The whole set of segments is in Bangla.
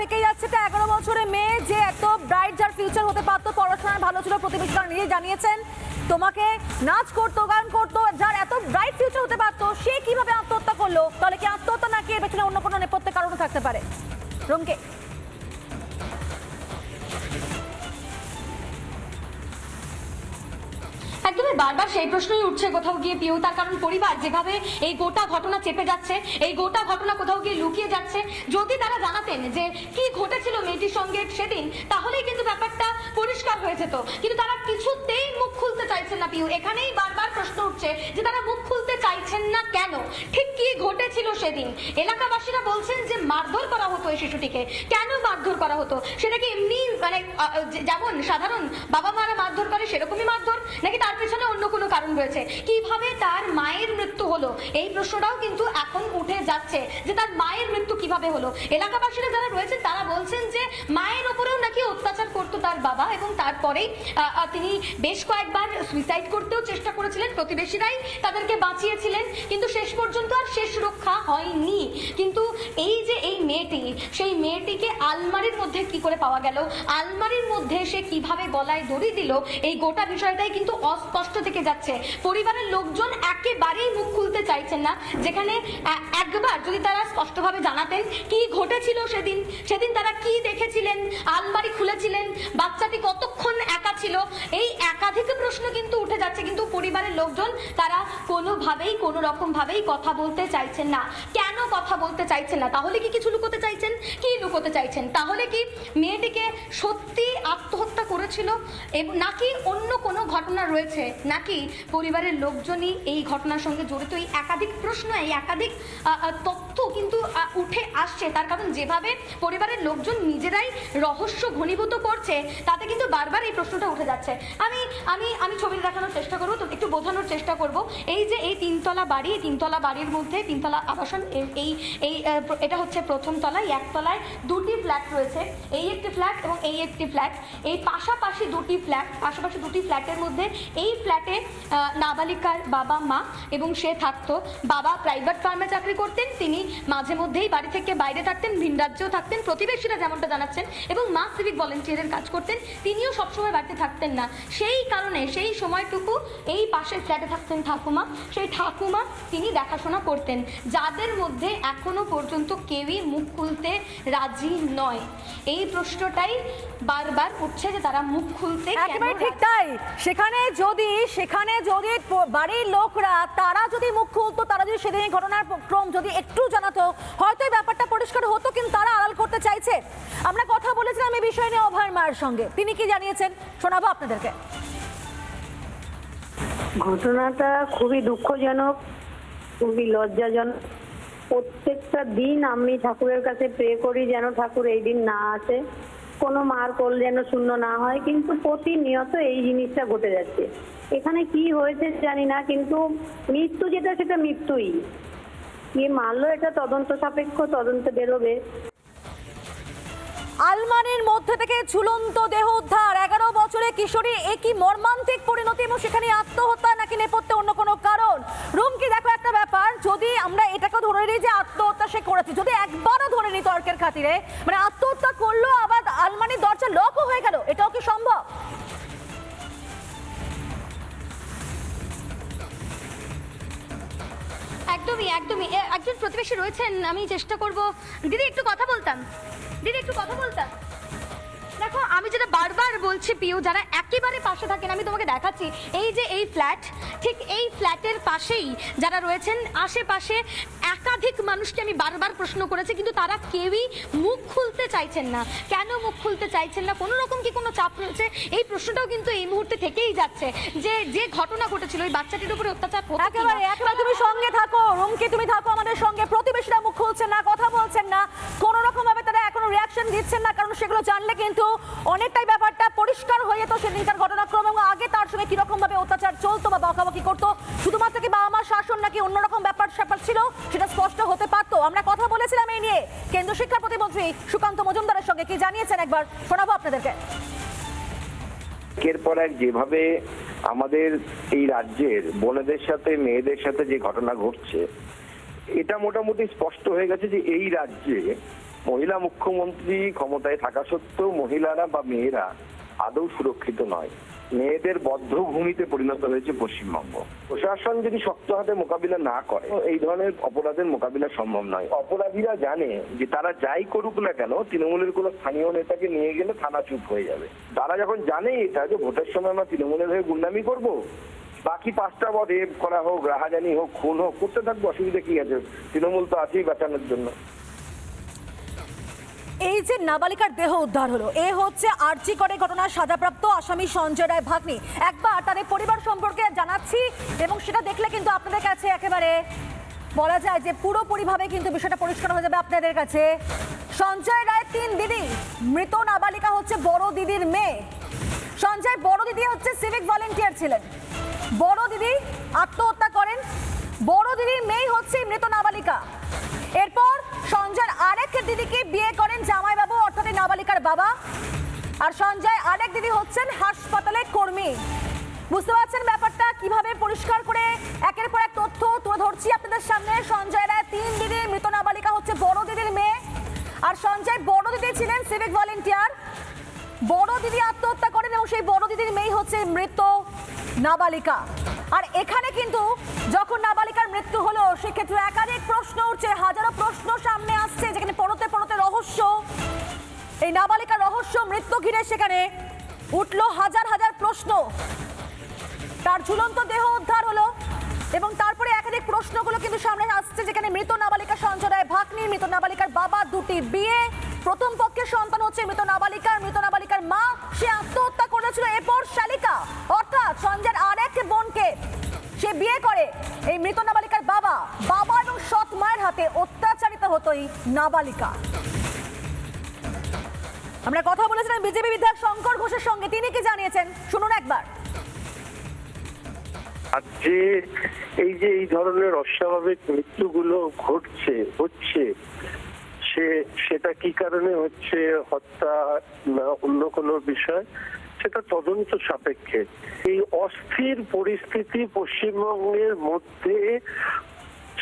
থেকেই যাচ্ছে। তো এগারো বছরের মেয়ে যে এত ব্রাইট যার ফিউচার হতে পারতো, পড়াশোনায় ভালো ছিল, প্রতিবেশীরা নিজে জানিয়েছেন, তোমাকে নাচ করতো, গান করতো, যার এত ব্রাইট ফিউচার হতে পারতো, সে কীভাবে আত্মহত্যা করল? তাহলে কি আত্মহত্যা নাকি এর পেছনে অন্য কোনো নেপথ্যের কারণও থাকতে পারে? রমকে একদমই বারবার সেই প্রশ্নই উঠছে কোথাও গিয়ে পিউ। তার কারণ পরিবার যেভাবে এই গোটা ঘটনা চেপে যাচ্ছে, এই গোটা ঘটনা কোথাও গিয়ে লুকিয়ে যাচ্ছে, যদি তারা জানাতেন যে কি ঘটেছিল মেয়েটির সঙ্গে সেদিন, তাহলেই কিন্তু ব্যাপারটা পরিষ্কার হয়ে যেত। কিন্তু তারা কিছুতেই মুখ খুলতে চাইছেন না পিউ। এখানেই বারবার প্রশ্ন উঠছে যে তারা মুখ খুলতে চাইছেন না কেন? ঠিক সেদিন। এলাকাবাসীরা বলছেন যে মারধর করা হতো এই শিশুটিকে। কেন মারধর করা হতো? সেটা কি এমনি মানে যেমন সাধারণ বাবা মারা মারধর করে সেরকমই মারধর, নাকি তার পেছনে অন্য কোনো কারণ রয়েছে? কীভাবে তার মায়ের মৃত্যু হলো? এই প্রশ্নটাও কিন্তু এখন উঠে যাচ্ছে যে তার মায়ের মৃত্যু কীভাবে হলো? এলাকাবাসীরা যারা রয়েছেন তারা বলছেন যে মায়ের ওপরেও নাকি অত্যাচার করতো তার বাবা এবং তারপরেই আহ, তিনি বেশ কয়েকবার সুইসাইড করতেও চেষ্টা করেছিলেন প্রতিবেশীরাই তাদেরকে বাঁচিয়েছিলেন কিন্তু শেষ পর্যন্ত আর শেষ রক্ষা হয়নি। কিন্তু এই যে এই মেয়েটি সেই মেয়েটিকে আলমারির মধ্যে কি করে পাওয়া গেল? আলমারির মধ্যে সে কীভাবে গলায় দড়ি দিল? এই গোটা বিষয়টাই কিন্তু অস্পষ্ট থেকে যাচ্ছে। পরিবারের লোকজন একেবারেই মুখ খুলতে চাইছেন না যেখানে একবার যদি তারা স্পষ্টভাবে জানাতেন কি ঘটেছিল সেদিন সেদিন তারা কি দেখেছিলেন? আলমারি খুলেছিলেন? বাচ্চাটি কতক্ষণ একা ছিল। এই একাধিক প্রশ্ন কিন্তু উঠে যাচ্ছে, কিন্তু পরিবারের লোকজন তারা কোনোভাবেই কোনো রকম ভাবেই কথা বলতে চাইছেন না। কেন কথা বলতে চাইছেন না? তাহলে কি কিছু লুকোতে চাইছেন? কি লুকোতে চাইছেন? তাহলে কি মেয়েটিকে সত্যি আত্মহত্যা করেছিল? নাকি অন্য কোনো ঘটনা রয়েছে? নাকি পরিবারের লোকজনই এই ঘটনার সঙ্গে জড়িত? এই একাধিক প্রশ্ন, এই একাধিক তথ্য কিন্তু উঠে আসছে। তার কারণ যেভাবে পরিবারের লোকজন নিজেরাই রহস্য ঘনীভূত করছে, তাতে কিন্তু বারবার এই প্রশ্নটা উঠে যাচ্ছে। আমি আমি আমি ছবি দেখানোর চেষ্টা করব একটু বোঝানোর চেষ্টা করব। এই যে এই তিনতলা বাড়ি তিনতলা বাড়ির মধ্যে তিনতলা আবাসন এই এই এটা হচ্ছে প্রথম তলায় একতলায় দুটি ফ্ল্যাট রয়েছে। এই একটি ফ্ল্যাট এবং এই একটি ফ্ল্যাট। এই পাশাপাশি দুটি ফ্ল্যাট, পাশাপাশি দুটি ফ্ল্যাটের মধ্যে এই ফ্ল্যাটে নাবালিকার বাবা, মা এবং সে থাকতো। বাবা প্রাইভেট ফার্মে চাকরি করতেন, তিনি মাঝে মধ্যেই বাড়ি থেকে বাইরে থাকতেন ভিন রাজ্যেও থাকতেন, প্রতিবেশীরা যেমনটা জানাচ্ছেন এবং মা সিভিক ভলেন্টিয়ারের কাজ করতেন, তিনিও সবসময় বাড়িতে থাকতেন না। সেই কারণে সেই সময়টুকু এই পাশের ফ্ল্যাটে থাকতেন ঠাকুমা। সেই ঠাকুমা তিনি দেখাশোনা করতেন। যাদের মধ্যে এখনও পর্যন্ত কেউই মুখ খুলতে রাজি নয়। এই প্রশ্নটাই বারবার উঠছে যে তারা মুখ খুলতে একেবারে ঠিক তাই। সেখানে যদি সেখানে যদি বাড়ির লোকরা তারা যদি মুখ খুলতো তারা যদি সেদিন ঘটনার ক্রম যদি একটু জানাতো হয়তো এই ব্যাপারটা পরিষ্কার হতো কিন্তু তারা আড়াল করতে চাইছে। আমরা কথা বলেছিলাম এই বিষয় নিয়ে অভয় মায়ের সঙ্গে। তিনি কি জানিয়েছেন? শোনাবো আপনাদেরকে। ঘটনাটা খুবই দুঃখজনক, খুবই লজ্জাজনক। প্রত্যেকটা দিন আমি ঠাকুরের কাছে প্রে করি যেন ঠাকুর এই দিন না আসে। কোনো মার কোল যেন শূন্য না হয়, কিন্তু প্রতিনিয়ত এই জিনিসটা ঘটে যাচ্ছে। এখানে কি হয়েছে জানি না, কিন্তু মৃত্যু যেটা, সেটা মৃত্যুই। কি মারলো এটা তদন্ত সাপেক্ষ, তদন্ত বেরোবে। আলমারির মধ্যে থেকে ঝুলন্ত দেহ উদ্ধার। এগারো বছরে কিশোরী একই মর্মান্তিক পরিণতি এবং সেখানে আত্মহত্যা নাকি নেপথ্যে অন্য কোনো কারণ? রুমকি দেখো একটা ব্যাপার, যদি আমরা এটাকে ধরে নিই যে আত্মহত্যা সে করেছে, যদি একবারও ধরে নিই তর্কের খাতিরে মানে আত্মহত্যা করল, আবার আলমারির দরজা লকও হয়ে গেল, এটাও কি সম্ভব? একদমই একদমই। একজন প্রতিবেশী রয়েছেন, আমি চেষ্টা করব। দিদি, একটু কথা বলতাম। দিদি, একটু কথা বলতাম দেখো, আমি যেটা বারবার বলছি পিউ, যারা একেবারে পাশে থাকেন, আমি তোমাকে দেখাচ্ছি। এই যে এই ফ্ল্যাট, ঠিক এই ফ্ল্যাটের পাশেই যারা রয়েছেন, আশেপাশে একাধিক মানুষকে আমি বারবার প্রশ্ন করেছি, কিন্তু তারা কেউই মুখ খুলতে চাইছেন না। কেন মুখ খুলতে চাইছেন না? কোনো রকম কি কোনো চাপ রয়েছে? এই প্রশ্নটাও কিন্তু এই মুহূর্তে থেকেই যাচ্ছে। যে যে ঘটনা ঘটেছিল, ওই বাচ্চাটির উপরে অত্যাচার একেবারে একেবারে তুমি সঙ্গে থাকো, রুমকি তুমি থাকো আমাদের সঙ্গে, প্রতিবেশীরা মুখ খুলছেন না, কথা বলছেন না, কোনো রকম রিয়াকশন দিচ্ছেন না, কারণ সেগুলো জানলে কিন্তু অনেকটাই ব্যাপারটা পরিষ্কার হয়ে যেত সেদিনকার ঘটনাক্রম এবং আগে তার সঙ্গে কীরকম ভাবে অত্যাচার চলতো বা বকাবকি করতো। শুধুমাত্র কি বাবা মার শাসন নাকি অন্যরকম ব্যাপার স্যাপার ছিল, সেটা স্পষ্ট হতে পারতো। আমরা কথা বলেছিলাম এই নিয়ে। কেন্দ্রীয় শিক্ষা প্রতিমন্ত্রী সুকান্ত মজুমদারের সঙ্গে কি জানিয়েছেন একবার? শোনাবো আপনাদেরকে। একের পর এক যেভাবে আমাদের এই রাজ্যের বোনেদের সাথে, মেয়েদের সাথে যে ঘটনা ঘটছে, এটা মোটামুটি স্পষ্ট হয়ে গেছে যে এই রাজ্যে মহিলা মুখ্যমন্ত্রী ক্ষমতায় থাকা সত্ত্বেও মহিলারা বা মেয়েরা আদৌ সুরক্ষিত নয়। মেয়েদের বদ্ধভূমিতে পরিণত হয়েছে পশ্চিমবঙ্গ। প্রশাসন যদি শক্ত হাতে মোকাবিলা না করে এই ধরনের অপরাধের মোকাবিলা সম্ভব নয়। অপরাধীরা জানে যে তারা যাই করুক না কেন, তৃণমূলের কোনো স্থানীয় নেতাকে নিয়ে গেলে থানা চুপ হয়ে যাবে। তারা যখন জানে এটা যে ভোটের সময় আমরা তৃণমূলের হয়ে গুন্ডামি করব, বাকি পাঁচটা পদ রেপ করা হোক, রাহাজানি হোক, খুন হোক, করতে থাকব, অসুবিধা কি আছে? তৃণমূল তো আছেই বাঁচানোর জন্য। এই যে নাবালিকার দেহ উদ্ধার হলো। এ হচ্ছে আর্জি করে ঘটনার সাজাপ্রাপ্ত আসামি সঞ্জয় রায় ভাগ্নি। একবার তাদের পরিবার সম্পর্কে জানাচ্ছি এবং সেটা দেখলে কিন্তু আপনাদের কাছে একেবারে বলা যায় যে পুরোপুরিভাবে কিন্তু বিষয়টা পরিষ্কার হয়ে যাবে আপনাদের কাছে। সঞ্জয় রায় তিন দিদি, মৃত নাবালিকা হচ্ছে বড় দিদির মেয়ে। সঞ্জয় বড় দিদি হচ্ছে সিভিক ভলেন্টিয়ার ছিলেন। বড় দিদি আত্মহত্যা করেন। বড় দিদির মেয়ে হচ্ছে মৃত নাবালিকা। এরপর সঞ্জয়ের আরেক দিদিকে বিয়ে করেন জামাইবাবু, অর্থাৎ নাবালিকার বাবা। আর সঞ্জয়, আরেক দিদি হচ্ছেন হাসপাতালে কর্মী। বুঝতে পারছেন ব্যাপারটা? কীভাবে পরিষ্কার করে একের পর এক তথ্য তুলে ধরছি আপনাদের সামনে? সঞ্জয় রায় তিন দিদি, মৃত নাবালিকা হচ্ছে বড় দিদির মেয়ে। আর সঞ্জয় বড় দিদি ছিলেন সিভিক ভলেন্টিয়ার বড় দিদি আত্মহত্যা করেন এবং সেই বড় দিদির মেয়ে হচ্ছে মৃত নাবালিকা। আর এখানে কিন্তু যখন নাবালিকার মৃত্যু হলো, সেক্ষেত্রে একাধিক প্রশ্ন উঠছে, হাজারো প্রশ্ন সামনে আসছে। এই নাবালিকার রহস্য মৃত্যু ঘিরে সেখানে উঠল হাজার হাজার প্রশ্ন। তার ঝুলন্ত দেহ উদ্ধার হলো এবং তারপরে একাধিক প্রশ্নগুলো কিন্তু সামনে আসছে, যেখানে মৃত নাবালিকা সঞ্জয় রায় ভাগ্নি, মৃত নাবালিকার বাবা, দুটি বিয়ে, প্রথম পক্ষের সন্তান হচ্ছে মৃত নাবালিকার মৃত নাবালিকার মা। সে আত্মহত্যা করেছিল, এরপর শালিকা, অর্থাৎ সঞ্জয়ের আর এক বোনকে সে বিয়ে করে। এই মৃত নাবালিকার বাবা বাবা এবং সৎ মায়ের হাতে অত্যাচারিত হতো এই নাবালিকা। আমরা কথা বলেছিলাম বিজেপি বিধায়ক শঙ্কর ঘোষের সঙ্গে। তিনি কি জানিয়েছেন? শুনুন একবার। আজকে এই যে এই ধরনের অস্বাভাবিক মৃত্যুগুলো ঘটছে, হচ্ছে, সে, সেটা কি কারণে হচ্ছে, হত্যা না অন্য কোনো বিষয়, সেটা তদন্ত সাপেক্ষে। এই অস্থির পরিস্থিতি পশ্চিমবঙ্গের মধ্যে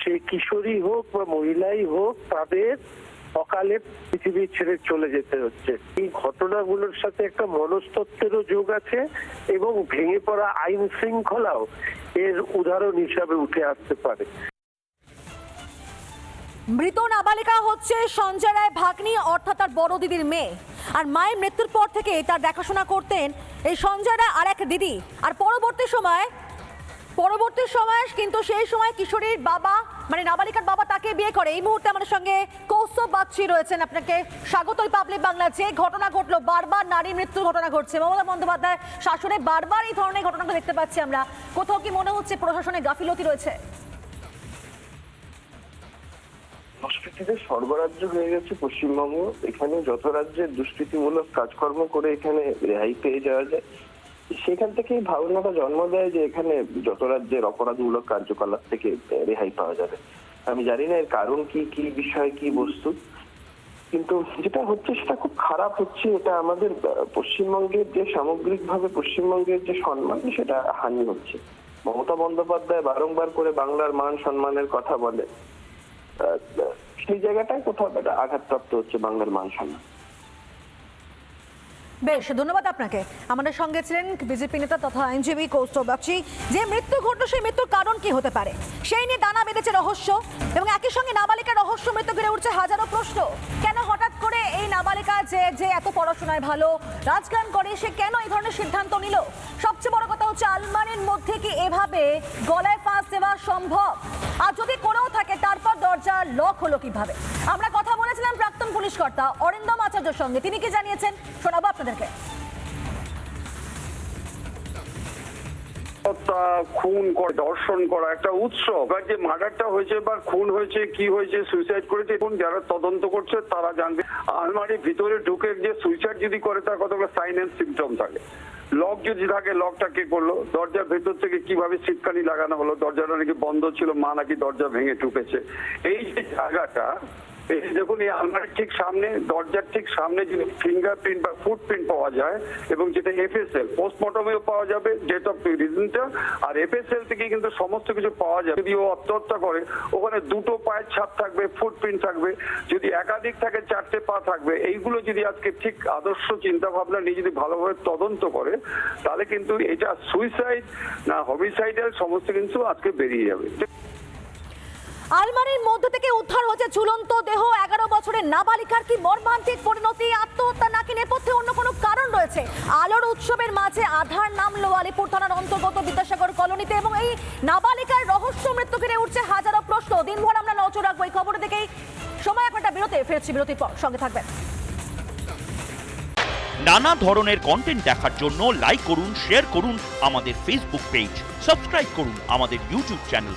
সে কিশোরী হোক বা মহিলাই হোক, তাদের অকালে পৃথিবী ছেড়ে চলে যেতে হচ্ছে। এই ঘটনাগুলোর সাথে একটা মনস্তত্ত্বেরও যোগ আছে এবং ভেঙে পড়া আইন শৃঙ্খলাও এর উদাহরণ হিসাবে উঠে আসতে পারে। মৃত নাবালিকা হচ্ছে সঞ্জয় রায় ভাগ্নি, অর্থাৎ তার বড় দিদির মেয়ে। আর মায়ের মৃত্যুর পর থেকে তার দেখাশোনা করতেন এই সঞ্জয় রায় আর এক দিদি। আর পরবর্তী সময় পরবর্তী সময়, কিন্তু সেই সময় কিশোরীর বাবা মানে নাবালিকার বাবা তাকে বিয়ে করে। এই মুহূর্তে আমাদের সঙ্গে কৌস্তব বাগচি রয়েছেন। আপনাকে স্বাগত পাবলিক বাংলা। যে ঘটনা ঘটলো, বারবার নারী মৃত্যুর ঘটনা ঘটছে। মমতা বন্দ্যোপাধ্যায় শাসনে বারবার এই ধরনের ঘটনাগুলো দেখতে পাচ্ছি আমরা। কোথাও কি মনে হচ্ছে প্রশাসনে গাফিলতি রয়েছে? স্বর্গরাজ্য হয়ে গেছে পশ্চিমবঙ্গ। এখানে যত রাজ্যের দুষ্কৃতিমূলক কাজকর্ম করে এখানে রেহাই পেয়ে যাওয়া যায়। সেখান থেকে এই ভাবনাটা জন্ম দেয় যে এখানে যত রাজ্যের অপরাধমূলক কার্যকলাপ থেকে রেহাই পাওয়া যাবে। আমি জানি না এর কারণ কি কি বিষয়, কি বস্তু। কিন্তু যেটা হচ্ছে সেটা খুব খারাপ হচ্ছে। এটা আমাদের পশ্চিমবঙ্গের যে সামগ্রিকভাবে পশ্চিমবঙ্গের যে সম্মান, সেটা হানি হচ্ছে। মমতা বন্দ্যোপাধ্যায় বারংবার করে বাংলার মান সম্মানের কথা বলে সেই জায়গাটায় কোথাও একটা আঘাতপ্রাপ্ত হচ্ছে বাংলার মান সম্মান। বেশ, ধন্যবাদ আপনাকে। আমাদের সঙ্গে ছিলেন বিজেপি নেতা তথা আইনজীবী কৌস্তব বাগচি। যে মৃত্যু ঘটলো, সেই মৃত্যুর কারণ কি হতে পারে? সেই নিয়ে দানা বেঁধেছে রহস্য এবং একই সঙ্গে নাবালিকার রহস্য মৃত্যু ঘিরে উঠছে হাজারো প্রশ্ন। কেন এই যে যে এত পড়াশোনায় ভালো, রাজগান করে, সে কেন এই ধরনের সিদ্ধান্ত নিল? সবচেয়ে বড় কথা হচ্ছে আলমারির মধ্যে কি এভাবে গলায় ফাঁস দেওয়া সম্ভব? আর যদি করেও থাকে, তারপর দরজা লক হলো কীভাবে? আমরা কথা বলেছিলাম প্রাক্তন পুলিশ কর্তা অরিন্দম আচার্যের সঙ্গে। তিনি কি জানিয়েছেন? শোনাবো আপনাদেরকে। হত্যা খুন দর্শন করা, একটা উৎসব। আর যে মার্ডারটা হয়েছে বা খুন হয়েছে, কি হয়েছে সুইসাইড করেছে এখন যারা তদন্ত করছে, তারা জানবে। আলমারির ভিতরে ঢুকে যে সুইসাইড যদি করে, তার কতগুলো সাইন এন্ড সিমটম থাকে। লক যদি থাকে লকটা কে করল? দরজার ভেতর থেকে কীভাবে সিটকানি লাগানো হলো? দরজাটা নাকি বন্ধ ছিল, মা নাকি দরজা ভেঙে ঢুকেছে? এই যে জায়গাটা এই দেখুন, এই আলমারির ঠিক সামনে, দরজার ঠিক সামনে যদি ফিঙ্গারপ্রিন্ট বা ফুটপ্রিন্ট পাওয়া যায়, এবং যেটা এফএসএল পোস্টমর্টমেও পাওয়া যাবে ডেট অফ রিজনটা আর এফএসএল থেকে কিন্তু সমস্ত কিছু পাওয়া যাবে। যদি ও আত্মহত্যা করে, ওখানে দুটো পায়ের ছাপ থাকবে ফুটপ্রিন্ট থাকবে, যদি একাধিক থাকে, চারটে পা থাকবে, এইগুলো যদি আজকে ঠিক আদর্শ চিন্তা ভাবনা নিয়ে যদি ভালোভাবে তদন্ত করে, তাহলে কিন্তু এটা সুইসাইড না হবিসাইডাল সমস্ত কিন্তু আজকে বেরিয়ে যাবে। আলমারির মধ্যে থেকে উদ্ধার হচ্ছে ঝুলন্ত দেহ। এগারো বছরের নাবালিকার কি মর্মান্তিক পরিণতি? আত্মহত্যা নাকি নেপথ্যে অন্য কোনো কারণ রয়েছে? আলোর উৎসবের মাঝে আধার নামলো আলিপুর থানার অন্তর্গত বিদ্যাসাগর কলোনিতে এবং এই নাবালিকার রহস্য মৃত্যু ঘিরে উঠছে হাজারো প্রশ্ন। দিনভর আমরা নজর রাখব এই খবর দেখেই। সময় এক ঘণ্টা বিরতি, ফিরছি বিরতির পর। সঙ্গে থাকবেন। নানা ধরনের কন্টেন্ট দেখার জন্য লাইক করুন শেয়ার করুন আমাদের ফেসবুক পেজ সাবস্ক্রাইব করুন আমাদের ইউটিউব চ্যানেল